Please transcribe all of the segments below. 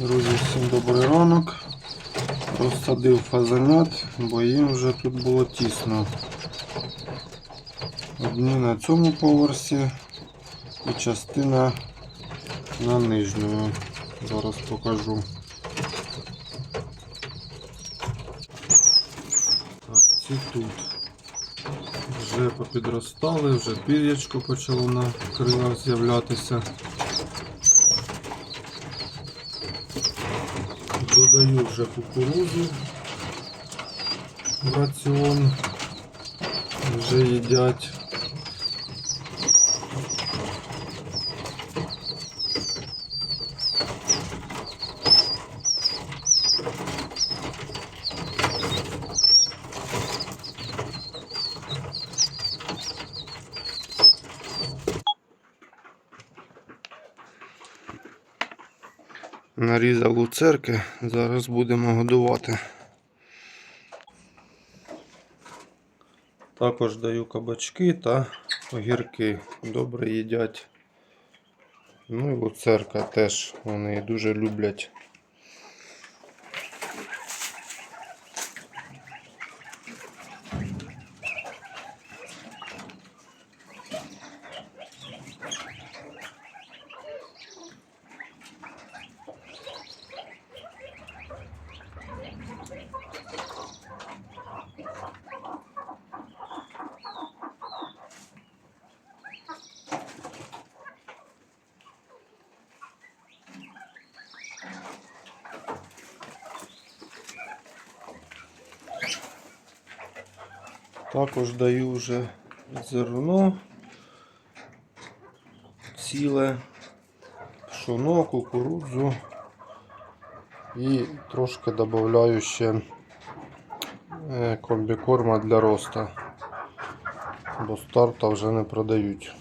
Друзі, всім добрий ранок. Розсадив фазанят, бо їм вже тут було тісно. Одні на цьому поверсі і частина на нижньому. Зараз покажу. Так, ці тут. Вже попідростали, вже пір'ячко почало на крилах з'являтися. Додаю вже кукурузу в раціон. Вже їдять. Нарізав луцерки, зараз будемо годувати. Також даю кабачки та огірки. Добре їдять. Ну і луцерка теж вони дуже люблять. Також даю вже зерно. Ціле, пшоно, кукурудзу. І трошки додаю ще е, комбікорма для роста, бо старта вже не продають.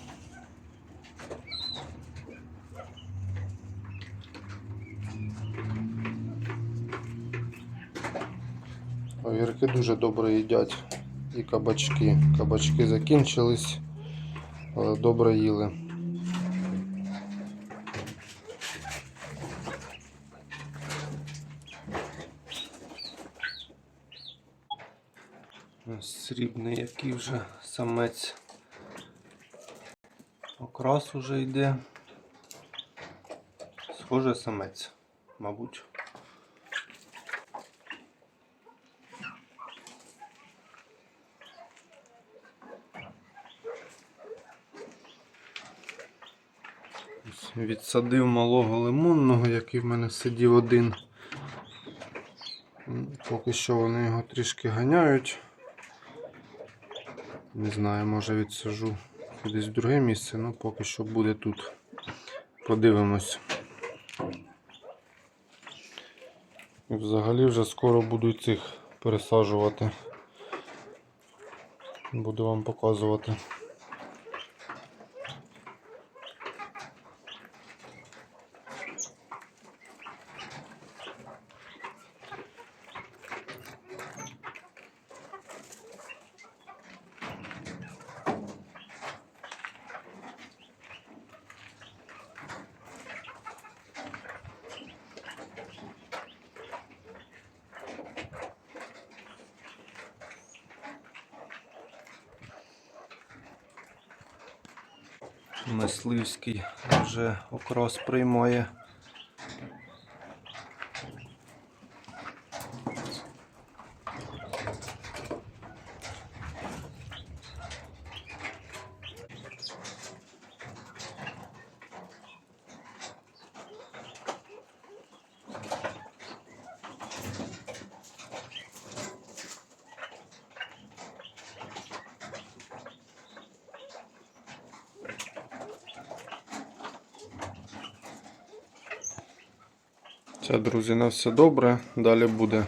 Огірки дуже добре їдять і кабачки. Кабачки закінчились, але добре їли. Ось Срібний, який вже самець. Окрас уже йде. Схоже самець, мабуть. Відсадив малого лимонного, який в мене сидів один. Поки що вони його трішки ганяють. Не знаю, може відсажу кудись в друге місце, ну поки що буде тут. Подивимось. І взагалі вже скоро буду цих пересаджувати. Буду вам показувати. Мисливський вже окрос приймає. Все, друзі, на все добре. Далі буде.